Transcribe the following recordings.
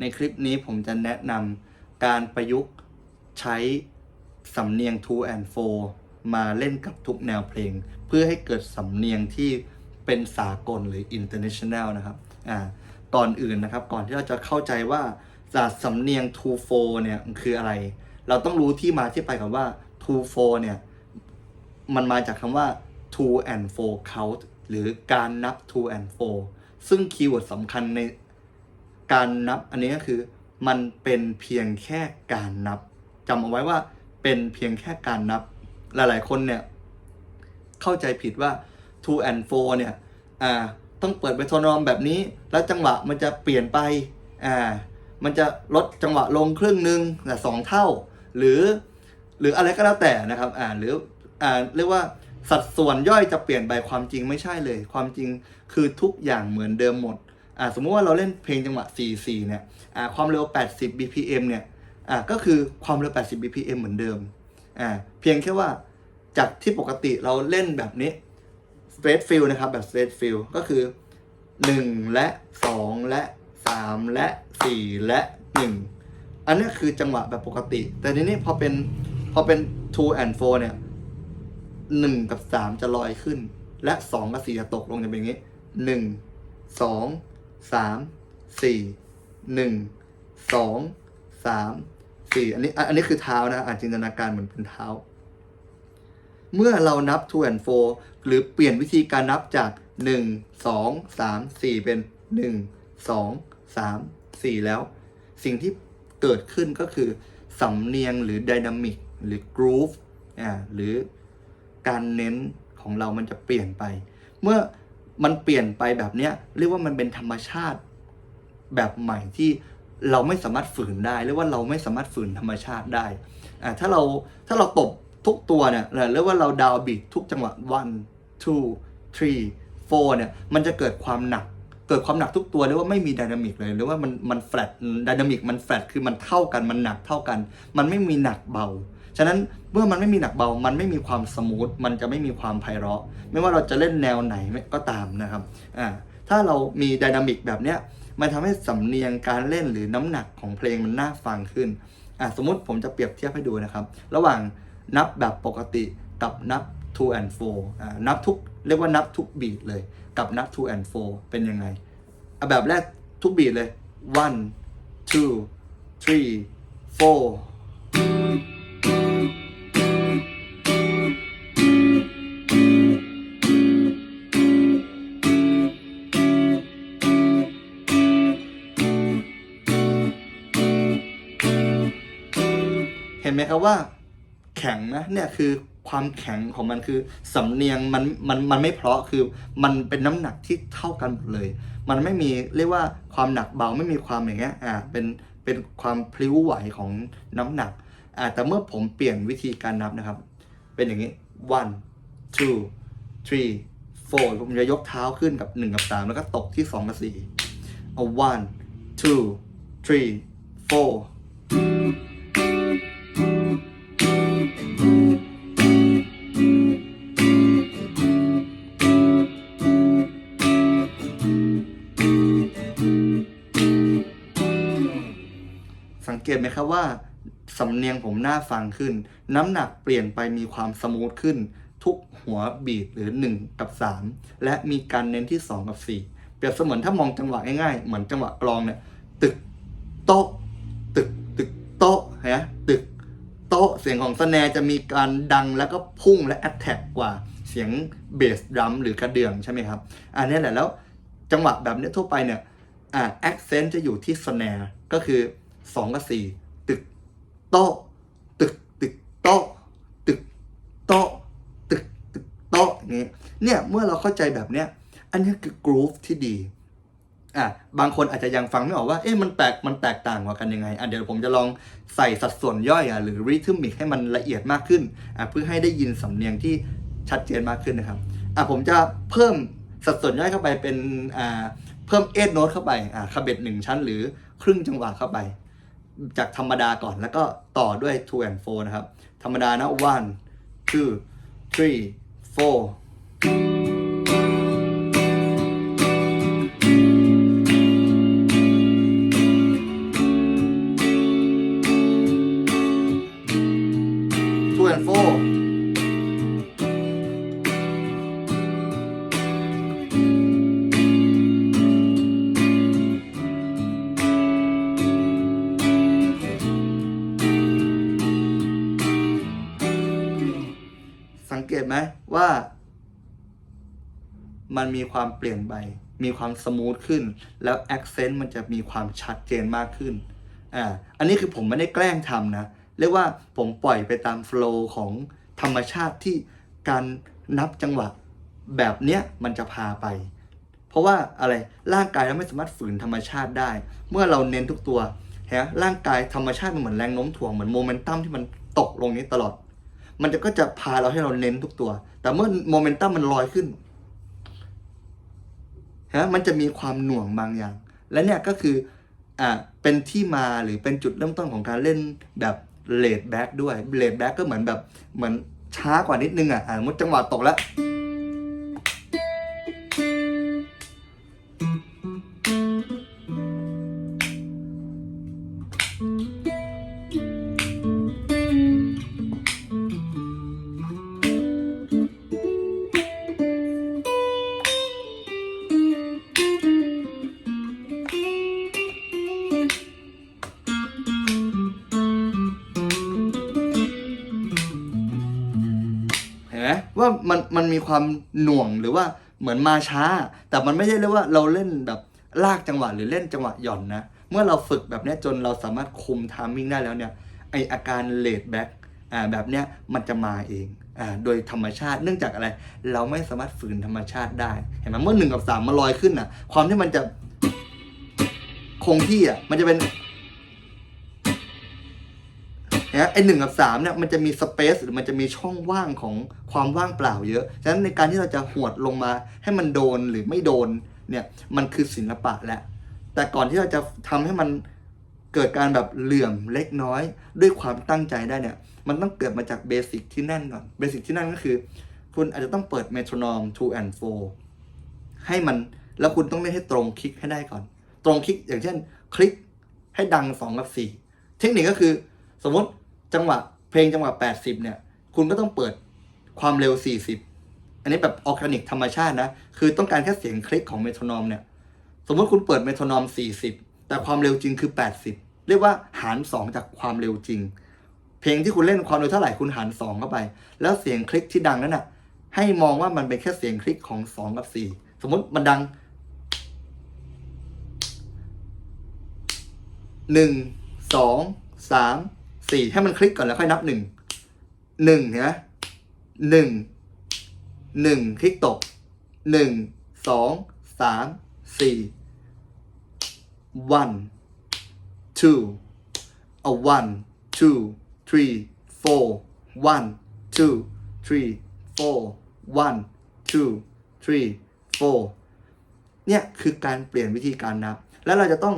ในคลิปนี้ผมจะแนะนำการประยุกต์ใช้สำเนียง two and four มาเล่นกับทุกแนวเพลง เพื่อให้เกิดสำเนียงที่เป็นสากลหรือ international นะครับอ่าก่อนอื่นนะครับ ก่อนที่เราจะเข้าใจว่าจากสำเนียง two four เนี่ยคืออะไร เราต้องรู้ที่มาที่ไปก่อนว่า two four เนี่ยมันมาจากคำว่า two and four count หรือการนับ two and four ซึ่งคีย์เวิร์ดสำคัญใน การนับอันนี้ก็คือ มันเป็นเพียงแค่การนับจำเอาไว้ว่าเป็นเพียงแค่การนับ หลายๆ คนเนี่ย เข้าใจผิดว่า two and four เนี่ยอ่าต้องเปิดไปโทนอมแบบนี้ แล้วจังหวะมันจะเปลี่ยนไปอ่ามันจะลดจังหวะลงครึ่งหนึ่งแต่สองเท่า หรือ หรืออะไรก็แล้วแต่นะครับอ่าหรืออ่าเรียกว่าสัดส่วนย่อยจะเปลี่ยนไปความจริงไม่ใช่เลย ความจริงคือทุกอย่างเหมือนเดิมหมด สมมุติว่าเราเล่นเพลงจังหวะ 4-4 เนี่ยอ่าความเร็ว 80 BPM เนี่ยอ่าก็คือความเร็ว 80 BPM เหมือนเดิมอ่าเพียงแค่ว่าจากที่ปกติเราเล่นแบบนี้ straight fill นะครับ แบบ straight fill ก็คือ 1 และ 2 และ 3 และ 4 และ 1 อันนี้คือจังหวะแบบปกติ แต่ทีนี้พอเป็นพอเป็น two and four เนี่ย1กับ3จะลอยขึ้น และ2กับ4จะตกลงจะเป็นอย่างนี้ 1 2 3 4 1 2 3 4อันนี้อันนี้คือเท้านะอ่านจินตนาการเหมือนเป็นเท้า เมื่อเรานับ two and four หรือเปลี่ยนวิธีการนับจาก 1 2 3 4 เป็น 1 2 3 4 แล้ว สิ่งที่เกิดขึ้นก็คือสำเนียงหรือดินามิกหรือ groove อ่าหรือการเน้นของเรามันจะเปลี่ยนไป เมื่อ มันเปลี่ยนไปแบบเนี้ยเรียกว่ามันเป็นธรรมชาติแบบใหม่ที่เราไม่สามารถฝืนได้เรียกว่าเราไม่สามารถฝืนธรรมชาติได้อ่าถ้าเราถ้าเราตบทุกตัวเนี่ยเรียกว่าเราดาวบีททุกจังหวะ one two three four เนี่ยมันจะเกิดความหนัก เกิดความหนักทุกตัวเรียกว่าไม่มีไดนามิกเลยหรือว่ามันมันแฟลตไดนามิกมันแฟลตคือมันเท่ากันมันหนักเท่ากัน มันไม่มีหนักเบา ฉะนั้นเมื่อมันไม่มีหนักเบา มันไม่มีความสมูทมันจะไม่มีความไพเราะ ไม่ว่าเราจะเล่นแนวไหนก็ตามนะครับอ่าถ้าเรามีไดนามิกแบบเนี้ยมันทำให้สำเนียงการเล่นหรือน้ำหนักของเพลงมันน่าฟังขึ้นอ่าสมมุติผมจะเปรียบเทียบให้ดูนะครับ ระหว่างนับแบบปกติกับนับ two and four อ่านับทุกเรียกว่านับทุกบีทเลย กับนับ two and four เป็นยังไงอะแบบแรกทุกบีทเลย one two three four เห็นไหมครับว่าแข็งนะเนี่ยคือ ความแข็งของมันคือสำเนียงมันมันมันไม่เพราะคือมันเป็นน้ำหนักที่เท่ากันหมดเลย มันไม่มีเรียกว่าความหนักเบาไม่มีความอย่างเงี้ยอ่าเป็นเป็นความพลิ้วไหวของน้ำหนักอ่าแต่เมื่อผมเปลี่ยนวิธีการนับนะครับ เป็นอย่างนี้ one two three four ผมจะยกเท้าขึ้นกับ 1 กับ 3 แล้วก็ตกที่ 2 กับ4เอา one two three four เกตไหมครับว่าสำเนียงผมน่าฟังขึ้น น้ำหนักเปลี่ยนไปมีความสมูทขึ้น ทุกหัวบีทหรือ 1 กับ 3 และมีการเน้นที่ 2 กับ 4 เปรียบเสมือนถ้ามองจังหวะง่ายๆ เหมือนจังหวะกลองเนี่ยตึกโต๊ะตึกตึกโต๊ะฮะตึกโต๊ะเสียงของสแนจะมีการดังแล้วก็พุ่งและแอตแทกกว่าเสียงเบสดรัมหรือกระเดื่องใช่ไหมครับ อันนี้แหละแล้วจังหวะแบบนี้ทั่วไปเนี่ยอ่าแอคเซนต์จะอยู่ที่สแนก็คือ 2กับ4ตึกโต๊ะตึกตึกโต๊ะตึกโต๊ะตึกตึกโต๊ะอย่างนี้เนี่ยเมื่อเราเข้าใจแบบเนี้ยอันนี้คือกรูฟที่ดีอะบางคนอาจจะยังฟังไม่ออกว่าเอ๊ะมันแตกมันแตกต่างกว่ากันยังไงอะเดี๋ยวผมจะลองใส่สัดส่วนย่อยอะหรือริทึมิกให้มันละเอียดมากขึ้นอะเพื่อให้ได้ยินสำเนียงที่ชัดเจนมากขึ้นนะครับอะผมจะเพิ่มสัดส่วนย่อยเข้าไปเป็นอ่าเพิ่มเอทโน้ตเข้าไปอ่าคาเบ็ดหนึ่งชั้นหรือครึ่งจังหวะเข้าไป จากธรรมดาก่อนแล้วก็ต่อด้วย two and four นะครับ ธรรมดานะ one two three four 2 and 4 มันมีความเปลี่ยนไปมีความสมูทขึ้น แล้วแอคเซนต์มันจะมีความชัดเจนมากขึ้นอ่าอันนี้คือผมไม่ได้แกล้งทำนะ เรียกว่าผมปล่อยไปตามโฟลว์ของธรรมชาติที่การนับจังหวะแบบเนี้ยมันจะพาไป เพราะว่าอะไรร่างกายเราไม่สามารถฝืนธรรมชาติได้ เมื่อเราเน้นทุกตัวฮะร่างกายธรรมชาติมันเหมือนแรงโน้มถ่วงเหมือนโมเมนตัมที่มันตกลงนี้ตลอด มันจะก็จะพาเราให้เราเน้นทุกตัว แต่เมื่อโมเมนตัมมันลอยขึ้นะมันจะมีความหน่วงบางอย่าง และเนี่ยก็คืออ่าเป็นที่มาหรือเป็นจุดเริ่มต้นของการเล่นแบบเลดแบ็กด้วยเลดแบ็กก็เหมือนแบบเหมือนช้ากว่านิดนึงอะอ่ามุดจังหวะตกแล้ว ว่ามันมันมีความหน่วงหรือว่าเหมือนมาช้า แต่มันไม่ใช่เรียกว่าเราเล่นแบบลากจังหวะหรือเล่นจังหวะหย่อนนะ เมื่อเราฝึกแบบนี้จนเราสามารถคุมทามมิ่งได้แล้วเนี่ยไออาการเลดแบ็กอ่าแบบเนี้ยมันจะมาเองอ่าโดยธรรมชาติเนื่องจากอะไร เราไม่สามารถฝืนธรรมชาติได้ เห็นไหมเมื่อหนึ่งกับสามมาลอยขึ้นอะ ความที่มันจะคงที่อะมันจะเป็น นะไอหนึ่งกับสามเนี่ยมันจะมีสเปซหรือมันจะมีช่องว่างของความว่างเปล่าเยอะ ฉะนั้นในการที่เราจะหวดลงมาให้มันโดนหรือไม่โดนเนี่ยมันคือศิลปะแหละแต่ก่อนที่เราจะทำให้มันเกิดการแบบเหลื่อมเล็กน้อย ด้วยความตั้งใจได้เนี่ยมันต้องเกิดมาจากเบสิกที่แน่นก่อนเบสิกที่แน่นก็คือ คุณอาจจะต้องเปิดเมโทรนอม two and four ให้มันแล้วคุณต้องเล่นให้ตรงคลิกให้ได้ก่อน ตรงคลิกอย่างเช่น คลิกให้ดังสองกับสี่เทคนิคก็คือสมมติ จังหวะเพลงจังหวะ 80 เนี่ย คุณก็ต้องเปิดความเร็ว 40 อันนี้แบบออร์แกนิกธรรมชาตินะ คือต้องการแค่เสียงคลิกของเมโทรนอมเนี่ย สมมติคุณเปิดเมโทรนอม 40 แต่ความเร็วจริงคือ 80 เรียกว่าหาร 2 จากความเร็วจริง เพลงที่คุณเล่นความเร็วเท่าไหร่คุณหาร 2 เข้าไป แล้วเสียงคลิกที่ดังนั้นน่ะ ให้มองว่ามันเป็นแค่เสียงคลิกของ 2 กับ 4 สมมติมันดังหนึ่ง สี่ให้มันคลิกก่อนแล้วค่อยนับหนึ่งหนึ่งเห็นไหมหนึ่งหนึ่งคลิกตกหนึ่งสองสามสี่ one two a one two three four one two three four one two three four เนี่ยคือการเปลี่ยนวิธีการนับ แล้วเราจะต้อง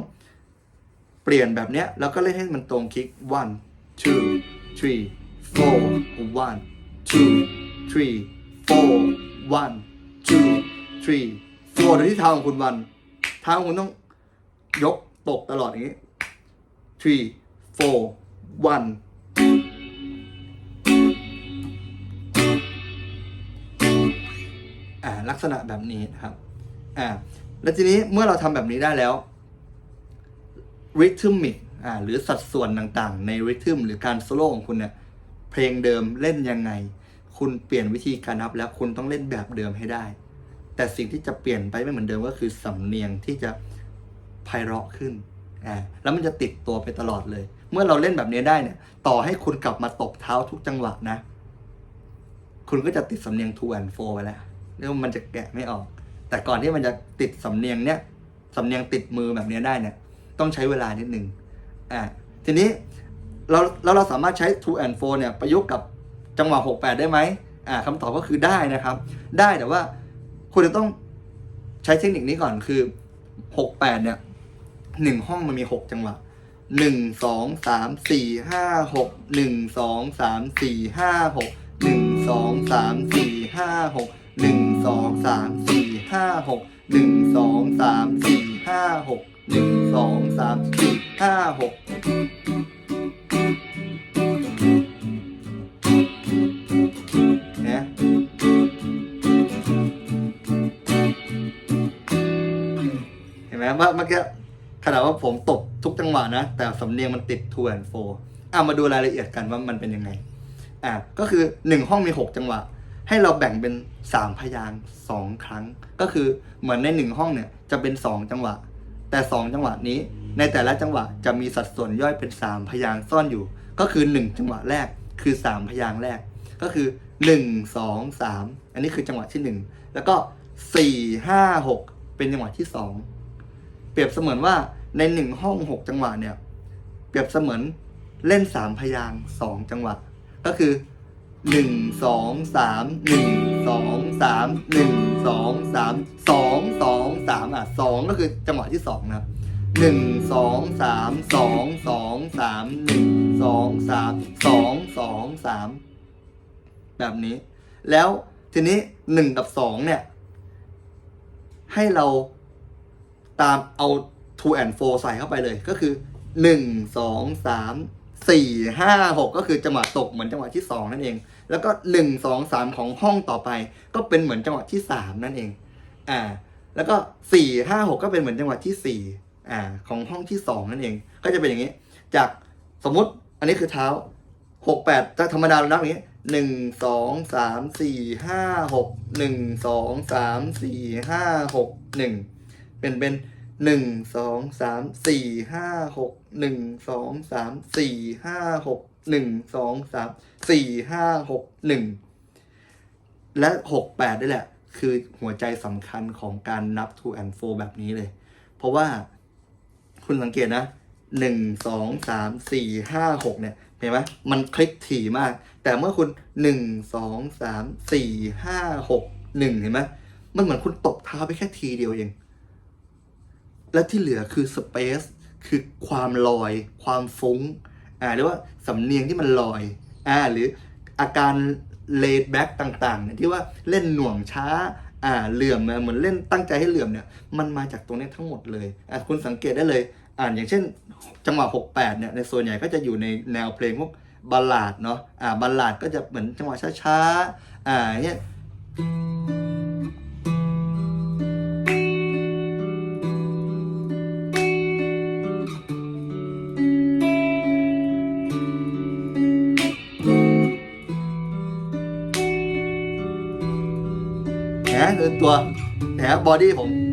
เปลี่ยนแบบเนี้ยแล้วก็เล่นให้มันตรงคลิก one two three four one two three four one two three four โดยที่เท้าของคุณวันเท้าของคุณต้องยกตกตลอดอย่างนี้ three four one อ่าลักษณะแบบนี้นะครับ อ่า แล้วทีนี้เมื่อเราทำแบบนี้ได้แล้วริทึมิก อ่าหรือสัดส่วนต่างๆ ในริทึมหรือการโซโล่ของคุณเนี่ยเพลงเดิมเล่นยังไง คุณเปลี่ยนวิธีการนับแล้วคุณต้องเล่นแบบเดิมให้ได้ แต่สิ่งที่จะเปลี่ยนไปไม่เหมือนเดิมก็คือสำเนียงที่จะไพเราะขึ้นอ่าแล้วมันจะติดตัวไปตลอดเลย เมื่อเราเล่นแบบนี้ได้เนี่ย ต่อให้คุณกลับมาตบเท้าทุกจังหวะนะ คุณก็จะติดสำเนียง two and four ไปแล้วเรียกว่ามันจะแกะไม่ออก แต่ก่อนที่มันจะติดสำเนียงเนี้ยสำเนียงติดมือแบบนี้ได้เนี่ย ต้องใช้เวลานิดนึง อ่าทีนี้เราแล้วเราสามารถใช้ to and f o เนี่ยประยุกต์กับจังหวะ 6 8 ได้ไหมอ่าคำตอบก็คือได้นะครับ ได้แต่ว่าคุณจะต้องใช้เทคนิคนี้ก่อนคือ 6 8 เนี่ยหนึ่งห้องมันมี 6 จังหวะหนึ่งสองสามสี่ห้าหกหนึ่งสองสามสี่ห้าหกหนึ่งสองสามสี่ห้าหกห เห็นไหมว่าเมื่อกี้ขนาดว่าผมตบทุกจังหวะนะ แต่สำเนียงมันติด two and four อะมาดูรายละเอียดกันว่ามันเป็นยังไง อะก็คือหนึ่งห้องมีหกจังหวะ ให้เราแบ่งเป็นสามพยางสองครั้ง ก็คือเหมือนในหนึ่งห้องเนี่ยจะเป็นสองจังหวะ แต่สองจังหวะนี้ ในแต่ละจังหวะจะมีสัดส่วนย่อยเป็นสามพยางค์ซ่อนอยู่ ก็คือหนึ่งจังหวะแรกคือสามพยางค์แรก ก็คือหนึ่งสองสามอันนี้คือจังหวะที่หนึ่งแล้วก็สี่ห้าหกเป็นจังหวะที่สองเปรียบเสมือนว่าในหนึ่งห้องหกจังหวะเนี่ย เปรียบเสมือนเล่นสามพยางค์สองจังหวะ ก็คือหนึ่งสองสามหนึ่งสองสามหนึ่งสองสามสองสองสามอะสองก็คือจังหวะที่สองนะครับ หนึ่งสองสามสองสองสามหนึ่งสองสามสองสองสามแบบนี้ แล้วทีนี้หนึ่งกับสองเนี่ย ให้เราตามเอา two and four ใส่เข้าไปเลยก็คือหนึ่งสองสามสี่ห้าหกก็คือจังหวะตกเหมือนจังหวะที่สองนั่นเอง แล้วก็หนึ่งสองสามของห้องต่อไป ก็เป็นเหมือนจังหวะที่สามนั่นเอง อ่า แล้วก็สี่ห้าหกก็เป็นเหมือนจังหวะที่สี่ อ่าของห้องที่สองนั่นเอง ก็จะเป็นอย่างนี้ จากสมมติอันนี้คือเท้าหกแปดถ้าธรรมดาเรานับอย่างนี้หนึ่งสองสามสี่ห้าหกหนึ่งสองสามสี่ห้าหกหนึ่งเป็นเป็นหนึ่งสองสามสี่ห้าหกหนึ่งสองสามสี่ห้าหกหนึ่งสองสามสี่ห้าหกหนึ่งและหกแปดนี่แหละ คือหัวใจสำคัญของการนับ two and four แบบนี้เลย เพราะว่า คุณสังเกตนะหนึ่งสองสามสี่ห้าหกเนี่ยเห็นไหมมันคลิกถี่มาก แต่เมื่อคุณหนึ่งสองสามสี่ห้าหกหนึ่งเห็นไหมมันเหมือนคุณตกเท้าไปแค่ทีเดียวเอง และที่เหลือคือสเปซคือความลอย ความฟุ้งอ่าหรือว่าสำเนียงที่มันลอยอ่าหรืออาการเลดแบ็กต่างๆเนี่ยที่ว่าเล่นหน่วงช้า อ่าเหลื่อมนะเหมือนเล่นตั้งใจให้เหลื่อมเนี่ยมันมาจากตรงนี้ทั้งหมดเลยอ่าคุณสังเกตได้เลยอ่านอย่างเช่น จังหวะ 68เนี่ยในส่วนใหญ่ก็จะอยู่ในแนวเพลงพวกบัลลาดเนาะอ่าบัลลาดก็จะเหมือนจังหวะช้าๆอ่าเนี่ย ตัวแหมบอดี้ผม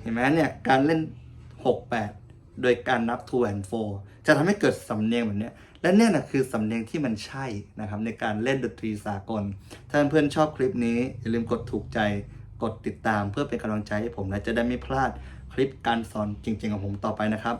เห็นไหมเนี่ย การเล่น 68 โดยการนับ two and four จะทำให้เกิดสำเนียงแบบนี้ และเนี่ยนะคือสำเนียงที่มันใช่นะครับ ในการเล่นดนตรีสากล ถ้าเพื่อนๆชอบคลิปนี้ อย่าลืมกดถูกใจกดติดตามเพื่อเป็นกำลังใจให้ผมและจะได้ไม่พลาดคลิปการสอนจริงๆของผมต่อไปนะครับ